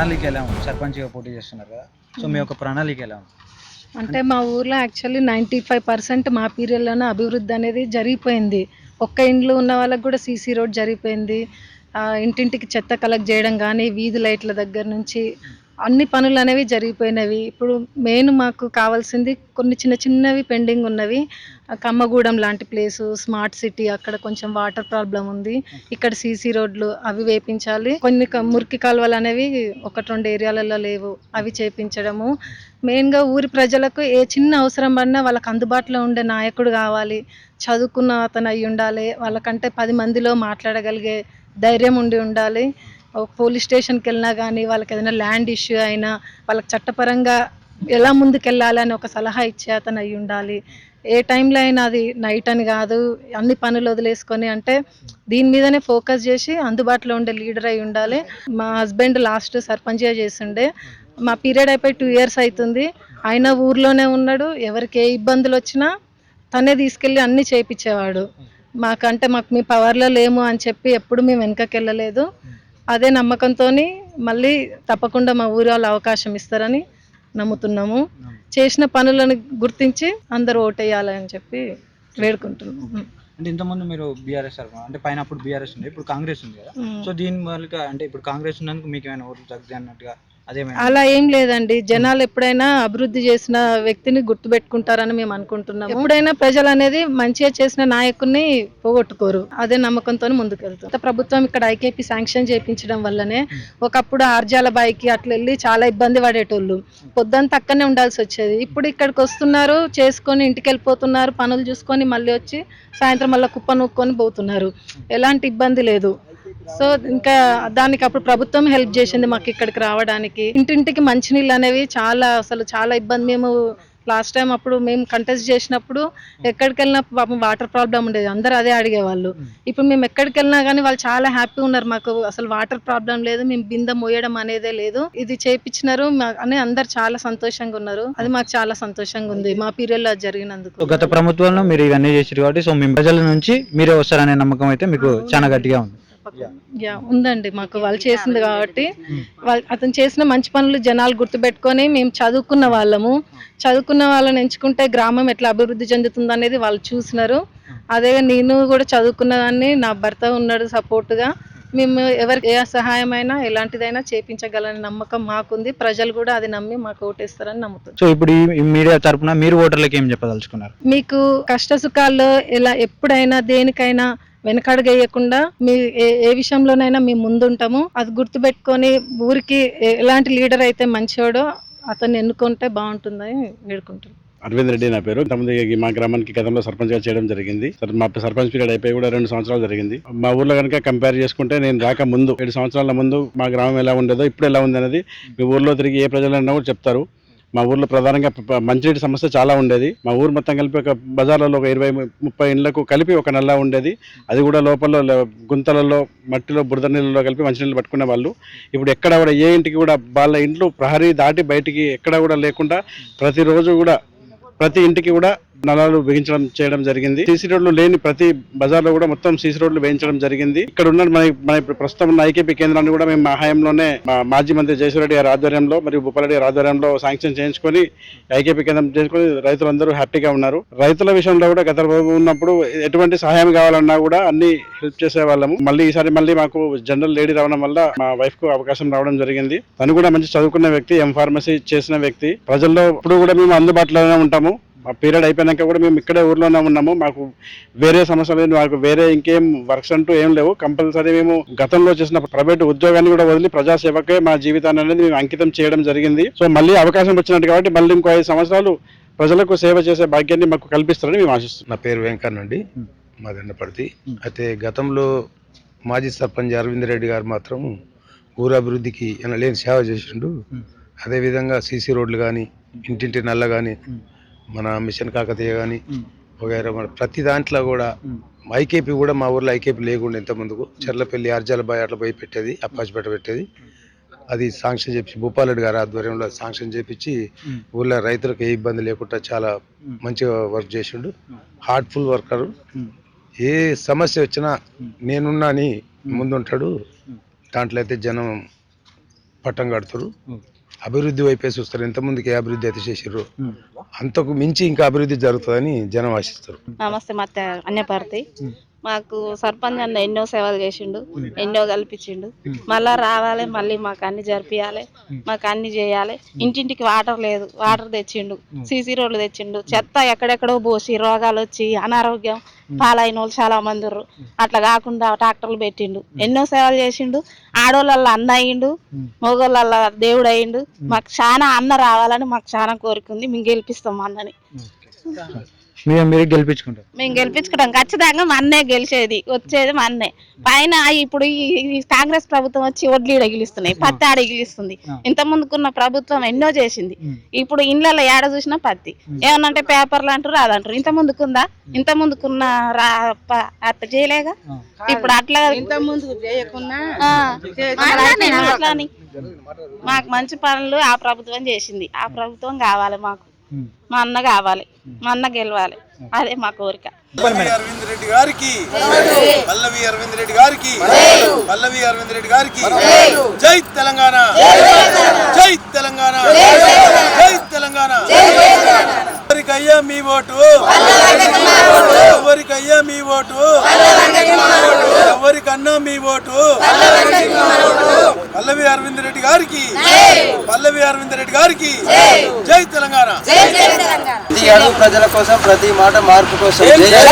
ప్రణాళిక ఎలా ఉంది సర్పంచ్గా పోటీ చేస్తున్నారు కదా. సో మీ యొక్క ప్రణాళిక ఎలా ఉంది అంటే మా ఊర్లో యాక్చువల్లీ నైంటీ ఫైవ్ పర్సెంట్ మా పీరియడ్లోనే అభివృద్ధి అనేది జరిగిపోయింది. ఒక్క ఇండ్లు ఉన్న వాళ్ళకి కూడా సీసీ రోడ్ జరిగిపోయింది. ఇంటింటికి చెత్త కలెక్ట్ చేయడం కానీ వీధి లైట్ల దగ్గర నుంచి అన్ని పనులు అనేవి జరిగిపోయినవి. ఇప్పుడు మెయిన్ మాకు కావాల్సింది కొన్ని చిన్న చిన్నవి పెండింగ్ ఉన్నవి. కమ్మగూడెం లాంటి ప్లేసు స్మార్ట్ సిటీ అక్కడ కొంచెం వాటర్ ప్రాబ్లం ఉంది. ఇక్కడ సీసీ రోడ్లు అవి వేపించాలి. కొన్ని క- మురికి కాలువలు అనేవి ఒకటి రెండు ఏరియాలలో లేవు. అవి చేపించడము. మెయిన్గా ఊరి ప్రజలకు ఏ చిన్న అవసరం పడినా వాళ్ళకి అందుబాటులో ఉండే నాయకుడు కావాలి. చదువుకున్న అతను అయి ఉండాలి వాళ్ళకంటే పది మందిలో మాట్లాడగలిగే ధైర్యం ఉండి ఉండాలి. పోలీస్ స్టేషన్కి వెళ్ళినా కానీ వాళ్ళకి ఏదైనా ల్యాండ్ ఇష్యూ అయినా వాళ్ళకి చట్టపరంగా ఎలా ముందుకెళ్ళాలి అని ఒక సలహా ఇచ్చే అతను అయి ఉండాలి. ఏ టైంలో అయినా అది నైట్ అని కాదు అన్ని పనులు వదిలేసుకొని అంటే దీని మీదనే ఫోకస్ చేసి అందుబాటులో ఉండే లీడర్ అయి ఉండాలి. మా హస్బెండ్ లాస్ట్ సర్పంచ్గా చేసిండే మా పీరియడ్ అయిపోయి టూ ఇయర్స్ అవుతుంది ఆయన ఊర్లోనే ఉన్నాడు. ఎవరికి ఏ ఇబ్బందులు వచ్చినా తనే తీసుకెళ్ళి అన్ని చేయించేవాడు మాకంటే మాకు మీ పవర్లో లేము అని చెప్పి ఎప్పుడు మేము వెనకకి వెళ్ళలేదు. అదే నమ్మకంతో మళ్ళీ తప్పకుండా మా ఊరి వాళ్ళు అవకాశం ఇస్తారని నమ్ముతున్నాము. చేసిన పనులను గుర్తించి అందరూ ఓటేయాలని చెప్పి వేడుకుంటున్నాం అంటే ఇంతకుముందు మీరు బీఆర్ఎస్ తరఫున అంటే పైన అప్పుడు బీఆర్ఎస్ ఉంది ఇప్పుడు కాంగ్రెస్ ఉంది కదా. సో దీని వల్ల అంటే ఇప్పుడు కాంగ్రెస్ ఉన్నందుకు మీకు ఏమైనా ఓట్లు తగ్గుతాయి అన్నట్టుగా అలా ఏం లేదండి. జనాలు ఎప్పుడైనా అభివృద్ధి చేసిన వ్యక్తిని గుర్తుపెట్టుకుంటారని మేము అనుకుంటున్నాము. ఎప్పుడైనా ప్రజలు అనేది మంచిగా చేసిన నాయకుడిని పోగొట్టుకోరు. అదే నమ్మకంతో ముందుకెళ్తాం ప్రభుత్వం ఇక్కడ ఐకేపీ శాంక్షన్ చేయించడం వల్లనే ఒకప్పుడు ఆర్జాల బాయికి అట్లా వెళ్ళి చాలా ఇబ్బంది పడేటోళ్ళు. పొద్దుంతా అక్కడనే ఉండాల్సి వచ్చేది. ఇప్పుడు ఇక్కడికి వస్తున్నారు చేసుకొని ఇంటికి వెళ్ళిపోతున్నారు పనులు చూసుకొని మళ్ళీ వచ్చి సాయంత్రం మళ్ళీ కుప్ప నూక్కొని పోతున్నారు. ఎలాంటి ఇబ్బంది లేదు. సో ఇంకా దానికి అప్పుడు ప్రభుత్వం హెల్ప్ చేసింది మాకు ఇక్కడికి రావడానికి. ఇంటింటికి మంచినీళ్ళు అనేవి చాలా అసలు చాలా ఇబ్బంది. మేము లాస్ట్ టైం అప్పుడు మేము కంటెస్ట్ చేసినప్పుడు ఎక్కడికి వెళ్ళినా పాపం వాటర్ ప్రాబ్లం ఉండేది. అందరూ అదే అడిగేవాళ్ళు. ఇప్పుడు మేము ఎక్కడికి వెళ్ళినా కానీ వాళ్ళు చాలా హ్యాపీ ఉన్నారు. మాకు అసలు వాటర్ ప్రాబ్లం లేదు. మేము బిందె మోయడం అనేదే లేదు. ఇది చేపించినారు. మా- అని అందరు చాలా సంతోషంగా ఉన్నారు. అది మాకు చాలా సంతోషంగా ఉంది. మా పీరియడ్లో జరిగినందుకు. గత ప్రభుత్వంలో మీరు ఇవన్నీ చేసారు కాబట్టి సో మీ ప్రజల నుంచి మీరే వస్తారనే నమ్మకం అయితే మీకు చాలా గట్టిగా ఉంది. యా ఉందండి. మాకు వాళ్ళు చేసింది కాబట్టి వాళ్ళు అతను చేసిన మంచి పనులు జనాలు గుర్తుపెట్టుకొని మేము చదువుకున్న వాళ్ళము. చదువుకున్న వాళ్ళని ఎంచుకుంటే గ్రామం ఎట్లా అభివృద్ధి చెందుతుంది అనేది వాళ్ళు చూసినారు. అదే నేను కూడా చదువుకున్న దాన్ని నా భర్త ఉన్నాడు సపోర్ట్గా. మేము ఎవరికి ఏ సహాయమైనా ఎలాంటిదైనా చేపించగలని నమ్మకం మాకుంది. ప్రజలు కూడా అది నమ్మి మాకు ఓటేస్తారని నమ్ముతుంది సో ఇప్పుడు ఈ మీడియా తరపున మీరు ఓటర్లకి ఏం చెప్పదలుచుకున్నారు? మీకు కష్ట సుఖాల్లో ఎలా ఎప్పుడైనా దేనికైనా వెనకడుగేయకుండా మీ ఏ ఏ విషయంలోనైనా మేము ముందుంటాము. అది గుర్తుపెట్టుకొని ఊరికి ఎలాంటి లీడర్ అయితే మంచివాడో అతన్ని ఎన్నుకుంటే బాగుంటుందని వేడుకుంటున్నాం. అరవింద్ రెడ్డి నా పేరు. తొమ్మిది మా గ్రామానికి గతంలో సర్పంచ్గా చేయడం జరిగింది. మా సర్పంచ్ పీరియడ్ అయిపోయి కూడా రెండు సంవత్సరాలు జరిగింది. మా ఊర్లో కనుక కంపేర్ చేసుకుంటే నేను రాక ముందు ఏడు సంవత్సరాల ముందు మా గ్రామం ఎలా ఉండేదో ఇప్పుడు ఎలా ఉంది అనేది మీ ఊర్లో తిరిగి ఏ ప్రజలన్నా కూడా చెప్తారు. మా ఊర్లో ప్రధానంగా మంచినీటి సమస్య చాలా ఉండేది. మా ఊరు మొత్తం కలిపి ఒక బజార్లలో ఒక ఇరవై ముప్పై ఇండ్లకు కలిపి ఒక నల్లా ఉండేది. అది కూడా లోపల గుంతలలో మట్టిలో బురద నీళ్ళలో కలిపి మంచినీళ్ళు పట్టుకునే వాళ్ళు. ఇప్పుడు ఎక్కడ కూడా ఏ ఇంటికి కూడా వాళ్ళ ఇంట్లో ప్రహరీ దాటి బయటికి ఎక్కడ కూడా లేకుండా ప్రతిరోజు కూడా ప్రతి ఇంటికి కూడా నలాలు బిగించడం చేయడం జరిగింది. సీసీ రోడ్లు లేని ప్రతి బజార్లో కూడా మొత్తం సీసీ రోడ్లు వేయించడం జరిగింది. ఇక్కడ ఉన్న మన మన ప్రస్తుతం ఉన్న ఐకేపీ కేంద్రాన్ని కూడా మేము మా హయాంలోనే మా మాజీ మంత్రి జయసూరెడ్డి గారి ఆధ్వర్యంలో మరియు భూపాలరెడ్డి గారి ఆధ్వర్యంలో శాంక్షన్ చేయించుకొని ఐకేపీ కేంద్రం చేసుకొని రైతులందరూ హ్యాపీగా ఉన్నారు. రైతుల విషయంలో కూడా గత ఉన్నప్పుడు ఎటువంటి సహాయం కావాలన్నా కూడా అన్ని హెల్ప్ చేసే వాళ్ళము మళ్ళీ ఈసారి మళ్ళీ మాకు జనరల్ లేడీ రావడం వల్ల మా వైఫ్కు అవకాశం రావడం జరిగింది. తను కూడా మంచి చదువుకున్న వ్యక్తి ఎం ఫార్మసీ చేసిన వ్యక్తి. ప్రజల్లో ఇప్పుడు కూడా మేము అందుబాటులోనే ఉంటాము. మా పీరియడ్ అయిపోయినాక కూడా మేము ఇక్కడే ఊర్లోనే ఉన్నాము. మాకు వేరే సమస్యలు లేదు మాకు వేరే ఇంకేం వర్క్స్ అంటూ ఏం లేవు. కంపల్సరీ మేము గతంలో చేసిన ప్రైవేట్ ఉద్యోగాన్ని కూడా వదిలి ప్రజాసేవకే మా జీవితాన్ని అనేది మేము అంకితం చేయడం జరిగింది. సో మళ్ళీ అవకాశం వచ్చినట్టు కాబట్టి మళ్ళీ ఇంకో ఐదు సంవత్సరాలు ప్రజలకు సేవ చేసే భాగ్యాన్ని మాకు కల్పిస్తారని మేము ఆశిస్తున్నాం. నా పేరు వెంకన్న అండి మా దండపర్తి అయితే గతంలో మాజీ సర్పంచ్ అరవింద్ రెడ్డి గారు మాత్రం ఊరు అభివృద్ధికి ఎనలేని సేవ చేసిండు. అదేవిధంగా సీసీ రోడ్లు కానీ ఇంటింటి నల్ల కానీ మన మిషన్ కాకతీయ కానీ వగైరా మన ప్రతి దాంట్లో కూడా ఐకేపీ కూడా మా ఊర్లో ఐకేపీ లేకుండా ఇంత ముందుకు చెర్లపల్లి అర్జాల బాయ్ అట్లా పోయి పెట్టేది అప్పాచిపేట పెట్టేది. అది శాంక్షన్ చేపించి భూపాలరెడ్డి గారి ఆధ్వర్యంలో శాంక్షన్ చేపించి ఊర్లో రైతులకు ఏ ఇబ్బంది లేకుండా చాలా మంచిగా వర్క్ చేసిండు. Heartful worker. ఏ సమస్య వచ్చినా నేనున్నా అని ముందుంటాడు. దాంట్లో అయితే జనం పట్టం కడుతురు. అభివృద్ధి వైపే చూస్తారు. ఎంతమందికి ఏ అభివృద్ధి అయితే చేసిర్రు. అంతకు మించి ఇంకా అభివృద్ధి జరుగుతుందని జనం ఆశిస్తారు. నమస్తే మా అన్యపార్తి మాకు సర్పంచ్ అన్న ఎన్నో సేవలు చేసిండు ఎన్నో కల్పించిండు. మళ్ళా రావాలి మళ్ళీ మాకు అన్ని జరిపియాలి మాకు అన్ని చేయాలి. ఇంటింటికి వాటర్ లేదు వాటర్ తెచ్చిండు సీసీ రోడ్లు తెచ్చిండు. చెత్త ఎక్కడెక్కడో పోసి రోగాలు వచ్చి అనారోగ్యం పాలైన వాళ్ళు చాలా మంది అట్లా కాకుండా ట్రాక్టర్లు పెట్టిండు. ఎన్నో సేవలు చేసిండు. ఆడోళ్ళల్లో అన్న అయ్యిండు మగోళ్ళల్లో దేవుడు అయ్యిండు. మాకు చాలా అన్న రావాలని మాకు చాలా కోరిక ఉంది. మేము గెలిపిస్తాం అన్నని. మీరు మీరు గెలిపించుకుంటారు. మేము గెలిపించుకోవడం ఖచ్చితంగా మా అన్నే గెలిచేది. వచ్చేది మా అన్నే పైన ఇప్పుడు ఈ కాంగ్రెస్ ప్రభుత్వం వచ్చి వడ్లు ఈడ గిలుస్తున్నాయి. పత్తి ఆడ గిలుస్తుంది. ఇంత ముందుకున్న ప్రభుత్వం ఎన్నో చేసింది. ఇప్పుడు ఇండ్లలో ఏడ చూసినా పత్తి. ఏమన్నంటే పేపర్లు అంటారు అదంటారు ఇంత ముందుకుందా? ఇంత ముందుకున్న అట్లా చేయలేగా ఇప్పుడు అట్లా ఇంత ముందు చేయకున్నా మాకు మంచి పనులు ఆ ప్రభుత్వం చేసింది. ఆ ప్రభుత్వం కావాలి మాకు. మా అన్న కావాలి. మా అన్న గెలవాలి. అదే మా కోరిక. అరవింద్ రెడ్డి గారికి పల్లవి అరవింద్ రెడ్డి గారికి పల్లవి అరవింద్ రెడ్డి గారికి జై తెలంగాణ. జై తెలంగాణ. జై తెలంగాణ. ఎవరికయ్యా మీ ఓటు? ఎవరికయ్యా మీ ఓటు? ఎవరికన్నా మీ ఓటు? పల్లవి అరవింద్ రెడ్డి గారికి. పల్లవి అరవింద్ రెడ్డి గారికి. జై. తెలంగాణ. ప్రతి అడుగు ప్రజల కోసం ప్రతి మాట మార్పు కోసం. జై?